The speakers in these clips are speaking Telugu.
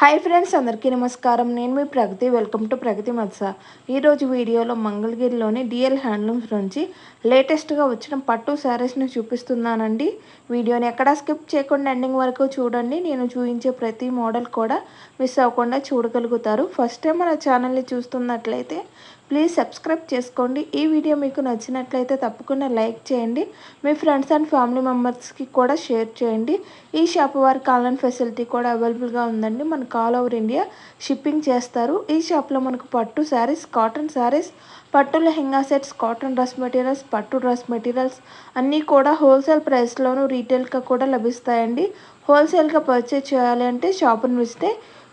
హాయ్ ఫ్రెండ్స్ అందరికీ నమస్కారం. నేను మీ ప్రగతి. వెల్కమ్ టు ప్రగతి మత్స. ఈరోజు వీడియోలో మంగళగిరిలోని డిఎల్ హ్యాండ్లూమ్స్ నుంచి లేటెస్ట్గా వచ్చిన పట్టు శారీస్ని చూపిస్తున్నానండి. వీడియోని ఎక్కడా స్కిప్ చేయకుండా ఎండింగ్ వరకు చూడండి. నేను చూపించే ప్రతి మోడల్ కూడా మిస్ అవ్వకుండా చూడగలుగుతారు. ఫస్ట్ టైం మన ఛానల్ని చూస్తున్నట్లయితే ప్లీజ్ సబ్స్క్రైబ్ చేసుకోండి. ఈ వీడియో మీకు నచ్చినట్లయితే తప్పకుండా లైక్ చేయండి. మీ ఫ్రెండ్స్ అండ్ ఫ్యామిలీ మెంబర్స్కి కూడా షేర్ చేయండి. ఈ షాప్ వారికి ఆన్లైన్ ఫెసిలిటీ కూడా అవైలబుల్గా ఉందండి. మనకు ఆల్ ఓవర్ ఇండియా షిప్పింగ్ చేస్తారు. ఈ షాప్లో మనకు పట్టు శారీస్ కాటన్ శారీస్ పట్టు lehenga sets cotton dress materials పట్టు డ్రెస్ మెటీరియల్స్ అన్నీ కూడా హోల్సేల్ ప్రైస్లోనూ రీటైల్గా కూడా లభిస్తాయండి. హోల్సేల్గా పర్చేజ్ చేయాలి అంటే షాపును విస్తే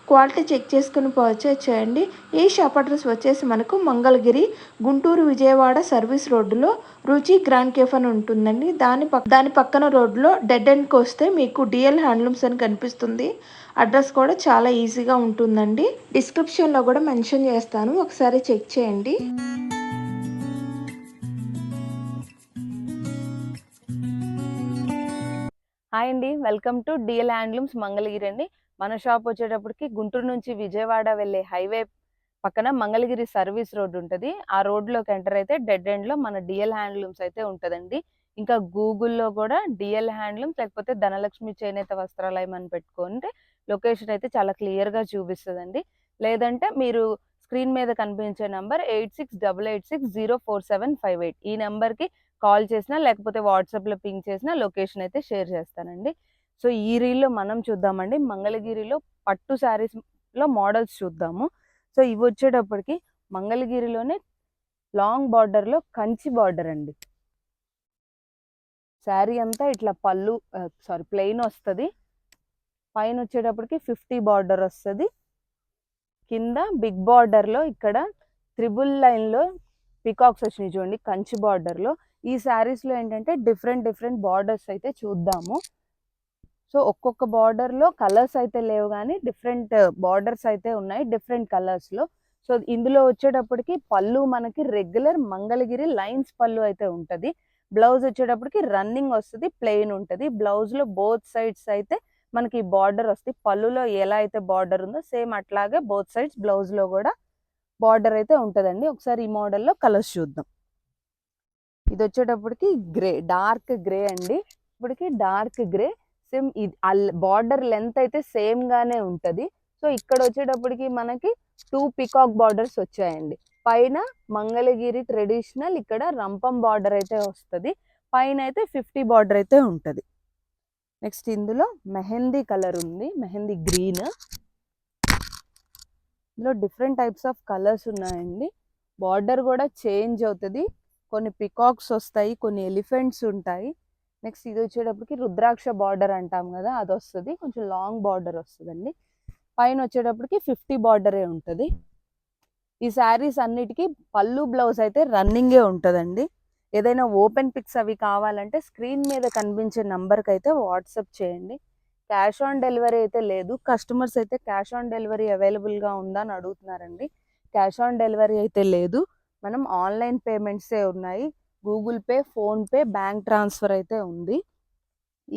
క్వాలిటీ చెక్ చేసుకుని పర్చేజ్ చేయండి. ఈ షాప్ అడ్రస్ వచ్చేసి మనకు మంగళగిరి గుంటూరు విజయవాడ సర్వీస్ రోడ్డులో రుచి గ్రాండ్ కేఫ్ అని ఉంటుందండి. దాని పక్క దాని పక్కన రోడ్లో డెడ్ ఎండ్కి వస్తే మీకు డిఎల్ హ్యాండ్లూమ్స్ అని కనిపిస్తుంది. అడ్రస్ కూడా చాలా ఈజీగా ఉంటుందండి. డిస్క్రిప్షన్లో కూడా మెన్షన్ చేస్తాను. ఒకసారి చెక్ చేయండి. హాయ్ అండి. Welcome to DL handlooms Mangalagiri అండి. మన షాప్ వచ్చేటప్పటికి గుంటూరు నుంచి విజయవాడ వెళ్ళే హైవే పక్కన మంగళగిరి సర్వీస్ రోడ్ ఉంటుంది. ఆ రోడ్లోకి ఎంటర్ అయితే డెడ్ ఎండ్లో మన డిఎల్ హ్యాండ్లూమ్స్ అయితే ఉంటుందండి. ఇంకా గూగుల్లో కూడా డిఎల్ హ్యాండ్లూమ్స్ లేకపోతే ధనలక్ష్మి చేనేత వస్త్రాలయం అని పెట్టుకుంటే లొకేషన్ అయితే చాలా క్లియర్గా చూపిస్తుందండి. లేదంటే మీరు స్క్రీన్ మీద కనిపించే number eight six double eight six zero four seven five eight. ఈ నెంబర్కి కాల్ చేసినా లేకపోతే వాట్సాప్లో పింక్ చేసినా లొకేషన్ అయితే షేర్ చేస్తానండి. సో ఈ రీల్లో మనం చూద్దామండి. మంగళగిరిలో పట్టు శారీస్లో మోడల్స్ చూద్దాము. సో ఇవి వచ్చేటప్పటికి మంగళగిరిలోనే లాంగ్ బార్డర్లో కంచి బార్డర్ అండి. శారీ అంతా ఇట్లా పళ్ళు సారీ ప్లెయిన్ వస్తుంది. పైన వచ్చేటప్పటికి ఫిఫ్టీ బార్డర్ వస్తుంది. కింద బిగ్ బార్డర్లో ఇక్కడ త్రిబుల్ లైన్లో పికాక్స్ వచ్చినాయి చూడండి కంచి బార్డర్లో. ఈ శారీస్లో ఏంటంటే డిఫరెంట్ డిఫరెంట్ బార్డర్స్ అయితే చూద్దాము. సో ఒక్కొక్క బార్డర్లో కలర్స్ అయితే లేవు కానీ డిఫరెంట్ బార్డర్స్ అయితే ఉన్నాయి డిఫరెంట్ కలర్స్లో సో ఇందులో వచ్చేటప్పటికి పళ్ళు మనకి రెగ్యులర్ మంగళగిరి లైన్స్ పళ్ళు అయితే ఉంటుంది. బ్లౌజ్ వచ్చేటప్పటికి రన్నింగ్ వస్తుంది ప్లెయిన్ ఉంటుంది. బ్లౌజ్లో బోత్ సైడ్స్ అయితే మనకి బార్డర్ వస్తుంది. పళ్ళులో ఎలా అయితే బార్డర్ ఉందో సేమ్ అట్లాగే బోత్ సైడ్స్ బ్లౌజ్లో కూడా బార్డర్ అయితే ఉంటుందండి. ఒకసారి ఈ మోడల్లో కలర్స్ చూద్దాం. ఇది వచ్చేటప్పటికి గ్రే డార్క్ గ్రే అండి. ఇప్పటికి డార్క్ గ్రే సేమ్ ఇది బార్డర్ లెంత్ అయితే సేమ్ గానే సో ఇక్కడ వచ్చేటప్పటికి మనకి టూ పికాక్ బార్డర్స్ వచ్చాయండి. పైన మంగళగిరి ట్రెడిషనల్ ఇక్కడ రంపం బార్డర్ అయితే వస్తుంది. పైన అయితే ఫిఫ్టీ బార్డర్ అయితే ఉంటుంది. నెక్స్ట్ ఇందులో మెహందీ కలర్ ఉంది. మెహందీ గ్రీన్. ఇందులో డిఫరెంట్ టైప్స్ ఆఫ్ కలర్స్ ఉన్నాయండి. బార్డర్ కూడా చేంజ్ అవుతుంది. కొన్ని పికాక్స్ వస్తాయి కొన్ని ఎలిఫెంట్స్ ఉంటాయి. నెక్స్ట్ ఇది వచ్చేటప్పటికి రుద్రాక్ష బార్డర్ అంటాం కదా అది వస్తుంది. కొంచెం లాంగ్ బార్డర్ వస్తుందండి. పైన వచ్చేటప్పటికి ఫిఫ్టీ బార్డరే ఉంటుంది. ఈ శారీస్ అన్నిటికీ పళ్ళు బ్లౌజ్ అయితే రన్నింగే ఉంటుందండి. ఏదైనా ఓపెన్ పిక్స్ అవి కావాలంటే స్క్రీన్ మీద కనిపించే నంబర్కి అయితే వాట్సాప్ చేయండి. క్యాష్ ఆన్ డెలివరీ అయితే లేదు. కస్టమర్స్ అయితే క్యాష్ ఆన్ డెలివరీ అవైలబుల్గా ఉందా అని అడుగుతున్నారండి. క్యాష్ ఆన్ డెలివరీ అయితే లేదు. మనం ఆన్లైన్ పేమెంట్సే ఉన్నాయి. Google Pay PhonePe bank transfer అయితే ఉంది.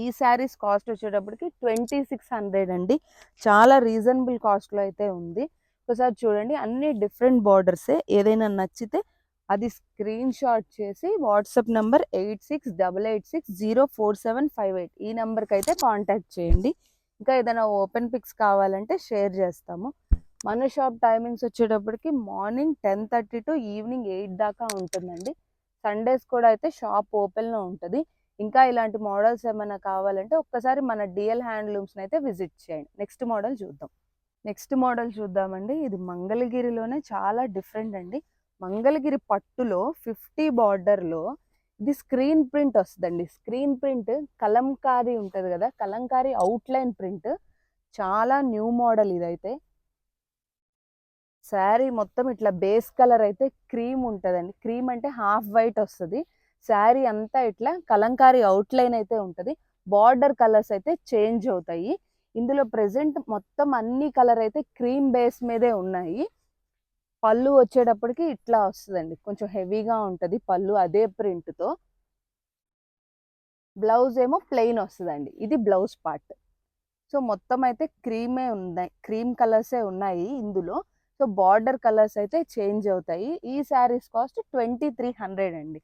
ఈ శారీస్ కాస్ట్ వచ్చేటప్పటికి ట్వంటీ సిక్స్ హండ్రెడ్ అండి. చాలా రీజనబుల్ కాస్ట్లో అయితే ఉంది. ఒకసారి చూడండి అన్ని డిఫరెంట్ బార్డర్సే. ఏదైనా నచ్చితే అది స్క్రీన్ షాట్ చేసి WhatsApp number eight six double eight six zero four seven five eight ఈ నెంబర్కి అయితే కాంటాక్ట్ చేయండి. ఇంకా ఏదైనా ఓపెన్ పిక్స్ కావాలంటే షేర్ చేస్తాము. మన షాప్ టైమింగ్స్ వచ్చేటప్పటికి morning ten thirty to evening eight దాకా ఉంటుందండి. సండేస్ కూడా అయితే షాప్ ఓపెన్లో ఉంటుంది. ఇంకా ఇలాంటి మోడల్స్ ఏమైనా కావాలంటే ఒక్కసారి మన డిఎల్ హ్యాండ్లూమ్స్ని అయితే విజిట్ చేయండి. నెక్స్ట్ మోడల్ చూద్దాం. నెక్స్ట్ మోడల్ చూద్దామండి. ఇది మంగళగిరిలోనే చాలా డిఫరెంట్ అండి. మంగళగిరి పట్టులో ఫిఫ్టీ బార్డర్లో ఇది స్క్రీన్ ప్రింట్ వస్తుందండి. స్క్రీన్ ప్రింట్ కలంకారీ ఉంటుంది కదా కలంకారీ అవుట్లైన్ ప్రింట్. చాలా న్యూ మోడల్ ఇదైతే. శారీ మొత్తం ఇట్లా బేస్ కలర్ అయితే క్రీమ్ ఉంటుందండి. క్రీమ్ అంటే హాఫ్ వైట్ వస్తుంది. శారీ అంతా ఇట్లా కలంకారీ అవుట్లైన్ అయితే ఉంటుంది. బార్డర్ కలర్స్ అయితే చేంజ్ అవుతాయి. ఇందులో ప్రెసెంట్ మొత్తం అన్ని కలర్ అయితే క్రీమ్ బేస్ మీదే ఉన్నాయి. పళ్ళు వచ్చేటప్పటికి ఇట్లా వస్తుందండి. కొంచెం హెవీగా ఉంటుంది పళ్ళు అదే ప్రింట్తో. బ్లౌజ్ ఏమో ప్లెయిన్ వస్తుందండి. ఇది బ్లౌజ్ పార్ట్. సో మొత్తం అయితే క్రీమే ఉన్నాయి. క్రీమ్ కలర్సే ఉన్నాయి ఇందులో. సో బార్డర్ కలర్స్ అయితే చేంజ్ అవుతాయి. ఈ saris cost twenty three hundred అండి.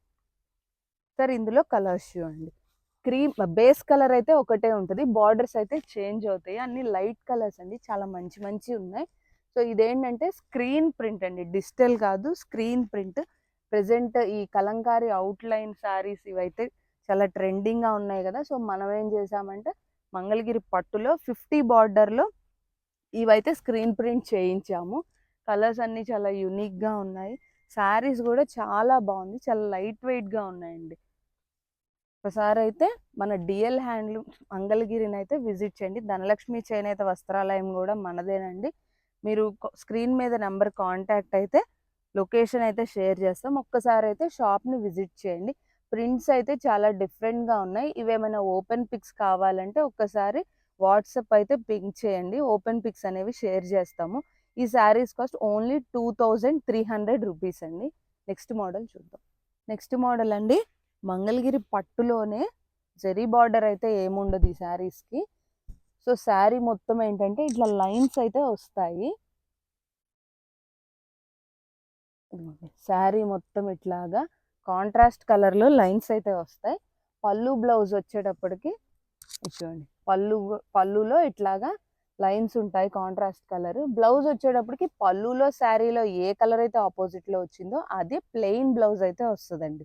సార్ ఇందులో కలర్స్ చూడండి క్రీమ్ బేస్ కలర్ అయితే ఒకటే ఉంటుంది. బార్డర్స్ అయితే చేంజ్ అవుతాయి. అన్ని లైట్ కలర్స్ అండి. చాలా మంచి మంచి ఉన్నాయి. సో ఇదేంటంటే స్క్రీన్ ప్రింట్ అండి. డిజిటల్ కాదు స్క్రీన్ ప్రింట్. ప్రెసెంట్ ఈ కలంకారీ అవుట్లైన్ శారీస్ ఇవైతే చాలా ట్రెండింగ్గా ఉన్నాయి కదా. సో మనం ఏం చేసామంటే మంగళగిరి పట్టులో ఫిఫ్టీ బార్డర్లో ఇవైతే స్క్రీన్ ప్రింట్ చేయించాము. కలర్స్ అన్నీ చాలా యూనిక్గా ఉన్నాయి. శారీస్ కూడా చాలా బాగుంది. చాలా లైట్ వెయిట్గా ఉన్నాయండి. ఒకసారి అయితే మన డిఎల్ హ్యాండ్లూమ్ మంగళగిరిని అయితే విజిట్ చేయండి. ధనలక్ష్మి చేనేత వస్త్రాలయం కూడా మనదేనండి. మీరు స్క్రీన్ మీద నెంబర్ కాంటాక్ట్ అయితే లొకేషన్ అయితే షేర్ చేస్తాం. ఒక్కసారి అయితే షాప్ని విజిట్ చేయండి. ప్రింట్స్ అయితే చాలా డిఫరెంట్గా ఉన్నాయి. ఇవేమైనా ఓపెన్ పిక్స్ కావాలంటే ఒక్కసారి వాట్సాప్ అయితే పింక్ చేయండి. ఓపెన్ పిక్స్ అనేవి షేర్ చేస్తాము. ఈ saris cost only two thousand three hundred rupees అండి. నెక్స్ట్ మోడల్ చూద్దాం. నెక్స్ట్ మోడల్ అండి మంగళగిరి పట్టులోనే జరీ బార్డర్ అయితే ఏముండదు ఈ శారీస్కి. సో శారీ మొత్తం ఏంటంటే ఇట్లా లైన్స్ అయితే వస్తాయి. శారీ మొత్తం ఇట్లాగా కాంట్రాస్ట్ కలర్లో లైన్స్ అయితే వస్తాయి. పళ్ళు బ్లౌజ్ వచ్చేటప్పటికి చూడండి పళ్ళు పళ్ళులో ఇట్లాగా లైన్స్ ఉంటాయి కాంట్రాస్ట్ కలర్. బ్లౌజ్ వచ్చేటప్పటికి పళ్ళులో శారీలో ఏ కలర్ అయితే ఆపోజిట్లో వచ్చిందో అదే ప్లెయిన్ బ్లౌజ్ అయితే వస్తుందండి.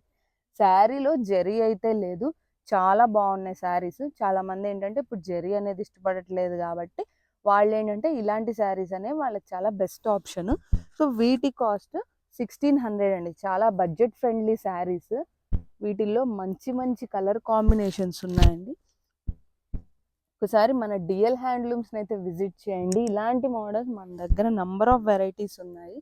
శారీలో జరీ అయితే లేదు. చాలా బాగున్నాయి శారీస్. చాలా మంది ఏంటంటే ఇప్పుడు జరీ అనేది ఇష్టపడట్లేదు కాబట్టి వాళ్ళు ఏంటంటే ఇలాంటి శారీస్ అనేవి వాళ్ళకి చాలా బెస్ట్ ఆప్షన్. సో వీటి కాస్ట్ సిక్స్టీన్ హండ్రెడ్ అండి. చాలా బడ్జెట్ ఫ్రెండ్లీ శారీస్. వీటిల్లో మంచి మంచి కలర్ కాంబినేషన్స్ ఉన్నాయండి. ఒకసారి మన డిఎల్ హ్యాండ్లూమ్స్ని అయితే విజిట్ చేయండి. ఇలాంటి మోడల్స్ మన దగ్గర నంబర్ ఆఫ్ వెరైటీస్ ఉన్నాయి.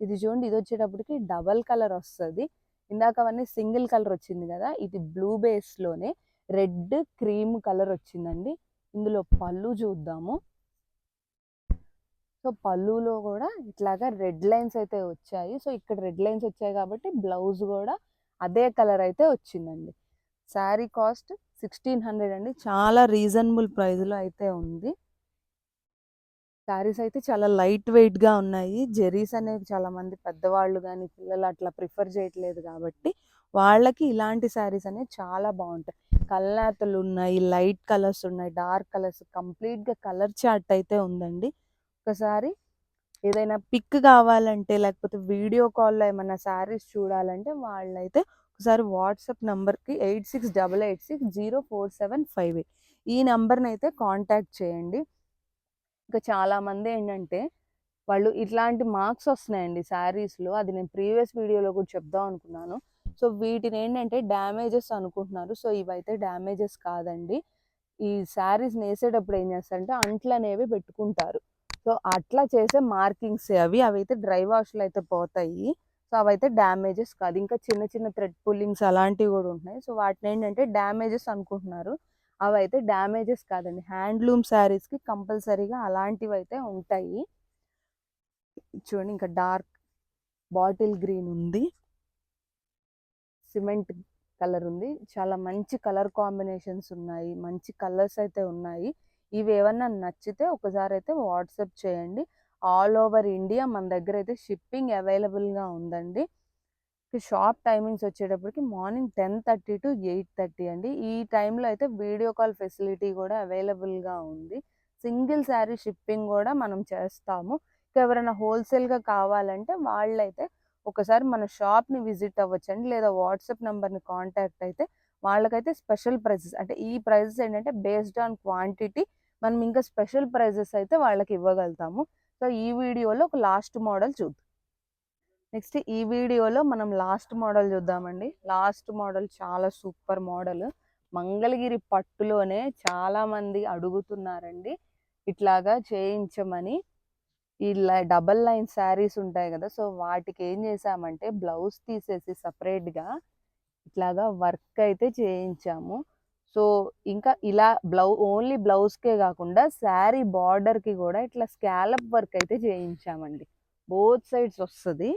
ఇది చూడండి ఇది వచ్చేటప్పటికి డబల్ కలర్ వస్తుంది. ఇందాక అవన్నీ సింగిల్ కలర్ వచ్చింది కదా ఇది బ్లూ బేస్లోనే రెడ్ క్రీమ్ కలర్ వచ్చిందండి. ఇందులో పళ్ళు చూద్దాము. సో పళ్ళులో కూడా ఇట్లాగా రెడ్ లైన్స్ అయితే వచ్చాయి. సో ఇక్కడ రెడ్ లైన్స్ వచ్చాయి కాబట్టి బ్లౌజ్ కూడా అదే కలర్ అయితే వచ్చిందండి. శారీ కాస్ట్ సిక్స్టీన్ హండ్రెడ్ అండి. చాలా రీజనబుల్ ప్రైస్లో అయితే ఉంది. శారీస్ అయితే చాలా లైట్ వెయిట్గా ఉన్నాయి. జెరీస్ అనేవి చాలా మంది పెద్దవాళ్ళు కానీ పిల్లలు అట్లా ప్రిఫర్ చేయట్లేదు కాబట్టి వాళ్ళకి ఇలాంటి శారీస్ అనేవి చాలా బాగుంటాయి. కల్లాతలు ఉన్నాయి లైట్ కలర్స్ ఉన్నాయి డార్క్ కలర్స్ కంప్లీట్గా కలర్ చార్ట్ అయితే ఉందండి. ఒకసారి ఏదైనా పిక్ కావాలంటే లేకపోతే వీడియో కాల్లో ఏమైనా శారీస్ చూడాలంటే వాళ్ళైతే ఒకసారి వాట్సాప్ నెంబర్కి eight six double eight six zero four seven five eight. ఈ నెంబర్ని అయితే కాంటాక్ట్ చేయండి. ఇంకా చాలామంది ఏంటంటే వాళ్ళు ఇట్లాంటి మార్క్స్ వస్తున్నాయండి శారీస్లో. అది నేను ప్రీవియస్ వీడియోలో కూడా చెప్దాం అనుకున్నాను. సో వీటిని ఏంటంటే డ్యామేజెస్ అనుకుంటున్నారు. సో ఇవైతే డ్యామేజెస్ కాదండి. ఈ శారీస్ నేసేటప్పుడు ఏం చేస్తారంటే అంట్లు అనేవి పెట్టుకుంటారు. సో అట్లా చేసే మార్కింగ్స్ అవి అవి అయితే డ్రై వాష్లో అయితే పోతాయి. సో అవైతే డ్యామేజెస్ కాదు. ఇంకా చిన్న చిన్న థ్రెడ్ పుల్లింగ్స్ అలాంటివి కూడా ఉంటున్నాయి. సో వాటిని ఏంటంటే డ్యామేజెస్ అనుకుంటున్నారు. అవి అయితే డ్యామేజెస్ కాదండి హ్యాండ్లూమ్ శారీస్కి కంపల్సరీగా అలాంటివి అయితే ఉంటాయి. చూడండి ఇంకా డార్క్ బాటిల్ గ్రీన్ ఉంది. సిమెంట్ కలర్ ఉంది. చాలా మంచి కలర్ కాంబినేషన్స్ ఉన్నాయి. మంచి కలర్స్ అయితే ఉన్నాయి. ఇవి ఏమన్నా నచ్చితే ఒకసారి అయితే వాట్సాప్ చేయండి. ఆల్ ఓవర్ ఇండియా మన దగ్గర అయితే షిప్పింగ్ అవైలబుల్గా ఉందండి. షాప్ టైమింగ్స్ వచ్చేటప్పటికి morning ten thirty to eight thirty అండి. ఈ టైంలో అయితే వీడియో కాల్ ఫెసిలిటీ కూడా అవైలబుల్గా ఉంది. సింగిల్ శారీ షిప్పింగ్ కూడా మనం చేస్తాము. ఇంకా ఎవరైనా హోల్సేల్గా కావాలంటే వాళ్ళైతే ఒకసారి మన షాప్ని విజిట్ అవ్వచ్చండి. లేదా వాట్సాప్ నెంబర్ని కాంటాక్ట్ అయితే వాళ్ళకైతే స్పెషల్ ప్రైజెస్ అంటే ఈ ప్రైజెస్ ఏంటంటే బేస్డ్ ఆన్ క్వాంటిటీ మనం ఇంకా స్పెషల్ ప్రైజెస్ అయితే వాళ్ళకి ఇవ్వగలుగుతాము. సో ఈ వీడియోలో ఒక లాస్ట్ మోడల్ చూద్దాం. నెక్స్ట్ ఈ వీడియోలో మనం లాస్ట్ మోడల్ చూద్దామండి. లాస్ట్ మోడల్ చాలా సూపర్ మోడల్. మంగళగిరి పట్టులోనే చాలామంది అడుగుతున్నారండి. ఇట్లాగా చేయించమని. ఈ డబల్ లైన్ శారీస్ ఉంటాయి కదా సో వాటికి ఏం చేసామంటే బ్లౌజ్ తీసేసి సపరేట్గా ఇట్లాగా వర్క్ అయితే చేయించాము. సో ఇంకా ఇలా బ్లౌ ఓన్లీ బ్లౌజ్కే కాకుండా శారీ బార్డర్కి కూడా ఇట్లా స్కాలప్ వర్క్ అయితే చేయించామండి. బోత్ సైడ్స్ వస్తుంది.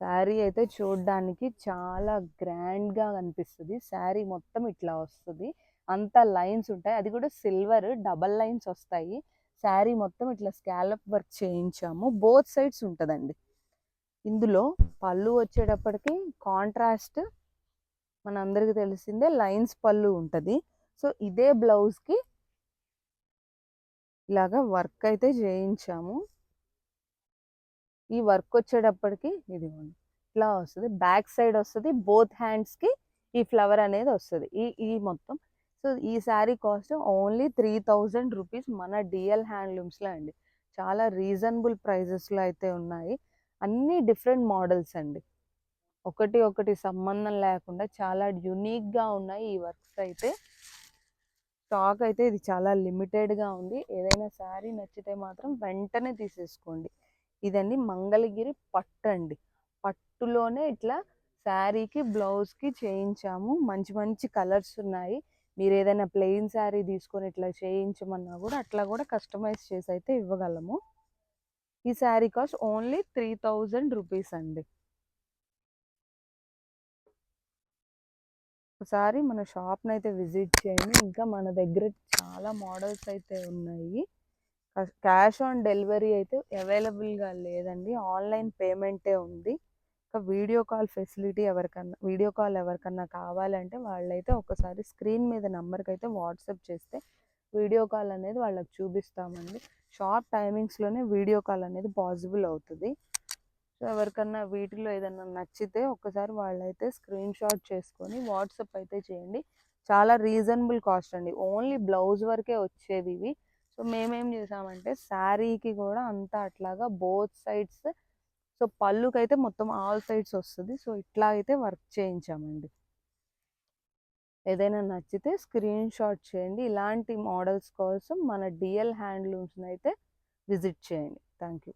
శారీ అయితే చూడడానికి చాలా గ్రాండ్గా కనిపిస్తుంది శారీ మొత్తం ఇట్లా వస్తుంది. అంత లైన్స్ ఉంటాయి. అది కూడా సిల్వర్ డబల్ లైన్స్ వస్తాయి. శారీ మొత్తం ఇట్లా స్కాలప్ వర్క్ చేయించాము. బోత్ సైడ్స్ ఉంటుందండి. ఇందులో పళ్ళు వచ్చేటప్పటికి కాంట్రాస్ట్ మన అందరికి తెలిసిందే లైన్స్ పళ్ళు ఉంటుంది. సో ఇదే బ్లౌజ్కి ఇలాగా వర్క్ అయితే చేయించాము. ఈ వర్క్ వచ్చేటప్పటికి ఇదిగోండి ఇట్లా వస్తుంది. బ్యాక్ సైడ్ వస్తుంది. బోత్ హ్యాండ్స్కి ఈ ఫ్లవర్ అనేది వస్తుంది. ఈ ఈ మొత్తం. సో ఈ sari cost only three thousand rupees మన డిఎల్ హ్యాండ్లూమ్స్లో అండి. చాలా రీజనబుల్ ప్రైజెస్లో అయితే ఉన్నాయి. అన్నీ డిఫరెంట్ మోడల్స్ అండి. ఒకటి ఒకటి సంబంధం లేకుండా చాలా యునీక్గా ఉన్నాయి ఈ వర్క్స్ అయితే. స్టాక్ అయితే ఇది చాలా లిమిటెడ్గా ఉంది. ఏదైనా శారీ నచ్చితే మాత్రం వెంటనే తీసేసుకోండి. ఇదండి మంగళగిరి పట్టు అండి. పట్టులోనే ఇట్లా శారీకి బ్లౌజ్కి చేయించాము. మంచి మంచి కలర్స్ ఉన్నాయి. మీరు ఏదైనా ప్లెయిన్ శారీ తీసుకొని ఇట్లా చేయించమన్నా కూడా అట్లా కూడా కస్టమైజ్ చేసి అయితే ఇవ్వగలము. ఈ sari cost only three thousand rupees అండి. ఒకసారి మన షాప్ని అయితే విజిట్ చేయండి. ఇంకా మన దగ్గర చాలా మోడల్స్ అయితే ఉన్నాయి. క్యాష్ ఆన్ డెలివరీ అయితే అవైలబుల్గా లేదండి. ఆన్లైన్ పేమెంటే ఉంది. ఇంకా వీడియో కాల్ ఫెసిలిటీ ఎవరికన్నా వీడియో కాల్ ఎవరికన్నా కావాలంటే వాళ్ళైతే ఒకసారి స్క్రీన్ మీద నెంబర్కి అయితే వాట్సాప్ చేస్తే వీడియో కాల్ అనేది వాళ్ళకి చూపిస్తామండి. షాప్ టైమింగ్స్లోనే వీడియో కాల్ అనేది పాసిబుల్ అవుతుంది. సో ఎవరికన్నా వీటిలో ఏదైనా నచ్చితే ఒకసారి వాళ్ళైతే స్క్రీన్ షాట్ చేసుకొని వాట్సప్ అయితే చేయండి. చాలా రీజనబుల్ కాస్ట్ అండి. ఓన్లీ బ్లౌజ్ వరకే వచ్చేవి ఇవి. సో మేమేం చేసామంటే శారీకి కూడా అంతా అట్లాగా బోత్ సైడ్స్ సో పళ్ళుకైతే మొత్తం ఆల్ సైడ్స్ వస్తుంది. సో ఇట్లా అయితే వర్క్ చేయించామండి. ఏదైనా నచ్చితే స్క్రీన్ షాట్ చేయండి. ఇలాంటి మోడల్స్ కోసం మన డిఎల్ హ్యాండ్లూమ్స్ని అయితే విజిట్ చేయండి. Thank you